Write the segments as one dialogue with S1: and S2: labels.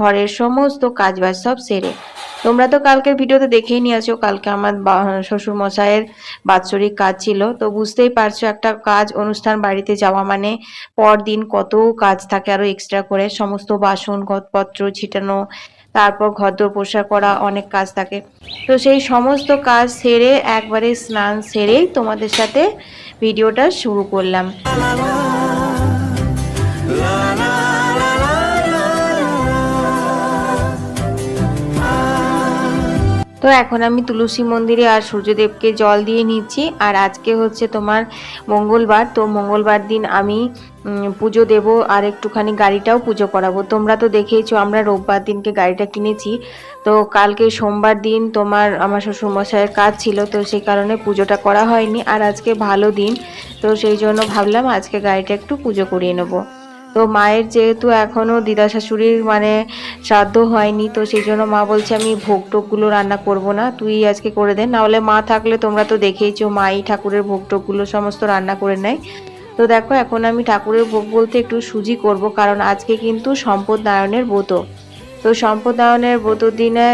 S1: ঘরের সমস্ত কাজবাজ সব সেরে তোমরা তো কালকের ভিডিওতে দেখেই নিয়েছো কালকে আমার শ্বশুর মশাইয়ের বাৎসরিক কাজ ছিল তো বুঝতেই পারছ একটা কাজ অনুষ্ঠান বাড়িতে যাওয়া মানে পরদিন কত কাজ থাকে আরও এক্সট্রা করে সমস্ত বাসন পত্র ছিটানো তারপর ঘরদোর পোষা করা অনেক কাজ থাকে তো সেই সমস্ত কাজ সেরে একবারে স্নান সেরেই তোমাদের সাথে ভিডিওটা শুরু করলাম তো এখন আমি তুলসী মন্দিরে আর সূর্যদেবকে জল দিয়ে নিচ্ছি। আর আজকে হচ্ছে তোমার মঙ্গলবার, তো মঙ্গলবার দিন আমি পুজো দেব আর একটুখানি গাড়িটাও পুজো করাবো। তোমরা তো দেখেইছো আমরা রোববার দিনকে গাড়িটা কিনেছি। তো কালকে সোমবার দিন তোমার আমার শ্বশুরমশাইয়ের কাজ ছিল, তো সেই কারণে পুজোটা করা হয়নি। আর আজকে ভালো দিন, তো সেই জন্য ভাবলাম আজকে গাড়িটা একটু পুজো করিয়ে নেব। তো মায়ের যেহেতু এখনও দিদা শাশুড়ির মানে শ্রাদ্ধ হয়নি, তো সেই জন্য মা বলছে আমি ভোগ টোকগুলো রান্না করব না, তুই আজকে করে দে। নাহলে মা থাকলে তোমরা তো দেখেইছো, মাই ঠাকুরের ভোগ টোকগুলো সমস্ত রান্না করে নেয়। তো দেখো, এখন আমি ঠাকুরের ভোগ বলতে একটু সুজি করব, কারণ আজকে কিন্তু সম্পদ নারায়ণের ব্রত। তো সম্প্রদায়নের ব্রতর দিনে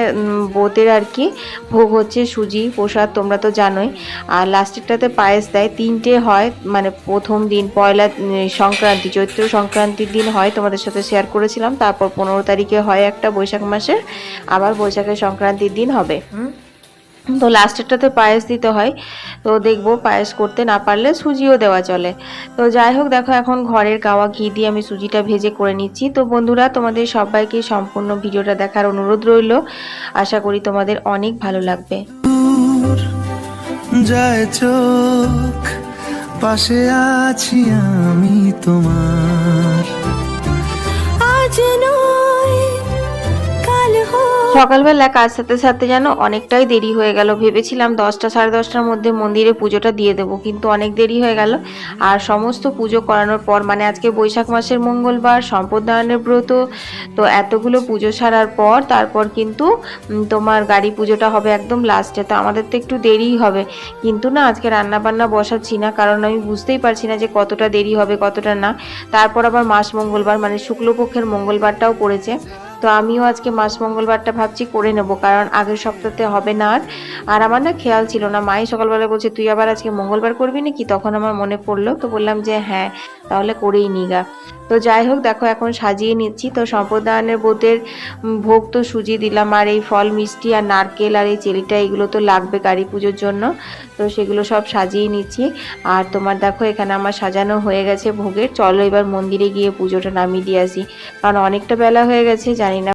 S1: ব্রতের আর কি, ভোগ হচ্ছে সুজি, প্রসাদ, তোমরা তো জানোই। আর লাস্টেরটাতে পায়েস দেয়, তিনটে হয় মানে প্রথম দিন, পয়লা সংক্রান্তি, চৈত্র সংক্রান্তির দিন হয়, তোমাদের সাথে শেয়ার করেছিলাম। তারপর পনেরো তারিখে হয় একটা বৈশাখ মাসের, আবার বৈশাখের সংক্রান্তির দিন হবে। হুম। তো লাস্টেরটাতে পায়েস দিতে হয়। তো দেখব পায়েস করতে না পারলে সুজিও দেওয়া চলে। তো যাই হোক দেখো এখন ঘরের গাওয়া ঘি দিয়ে আমি সুজিটা ভেজে করে নিচ্ছি। তো বন্ধুরা তোমাদের সবাইকে সম্পূর্ণ ভিডিওটা দেখার অনুরোধ রইল। আশা করি তোমাদের অনেক ভালো লাগবে।
S2: যায় চোখ পাশে আছি আমি তোমার।
S3: আজ
S1: সকালবেলা কাজ সাথে সাথে যেন অনেকটাই দেরি হয়ে গেল। ভেবেছিলাম দশটা সাড়ে দশটার মধ্যে মন্দিরে পুজোটা দিয়ে দেবো, কিন্তু অনেক দেরি হয়ে গেল। আর সমস্ত পুজো করানোর পর মানে আজকে বৈশাখ মাসের মঙ্গলবার সম্প্রদায়নের ব্রত, তো এতগুলো পুজো সারার পর, তারপর কিন্তু তোমার গাড়ি পুজোটা হবে একদম লাস্টে তো আমাদের তো একটু দেরিই হবে। কিন্তু না, আজকে রান্না বান্না বসাচ্ছি না, কারণ আমি বুঝতেই পারছি না যে কতটা দেরি হবে, কতটা না। তারপর আবার মাস মঙ্গলবার মানে শুক্লপক্ষের মঙ্গলবারটাও পড়েছে। তো আমিও আজকে মাস মঙ্গলবারটা ভাবছি করে নেব, কারণ আগের সপ্তাহে হবে না আর। আর আমার না খেয়াল ছিল না, মাই সকালবেলা বলছে, তুই আবার আজকে মঙ্গলবার করবি নাকি? তখন আমার মনে পড়ল, তো বললাম যে হ্যাঁ তাহলে করেই নিগা। তো যাই হোক, দেখো এখন সাজিয়ে নিচ্ছি। তো সম্প্রদায়নের বোধের ভোগ তো সুজি দিলাম। আর এই ফল, মিষ্টি আর নারকেল আর এই চেলিটা, এগুলো তো লাগবে গাড়ি পুজোর জন্য। তো সেগুলো সব সাজিয়ে নিচ্ছি। আর তোমার দেখো, এখানে আমার সাজানো হয়ে গেছে ভোগের। চলো এবার মন্দিরে গিয়ে পুজোটা নামিয়ে দিয়ে আসি। কারণ অনেকটা বেলা হয়ে গেছে, জানি না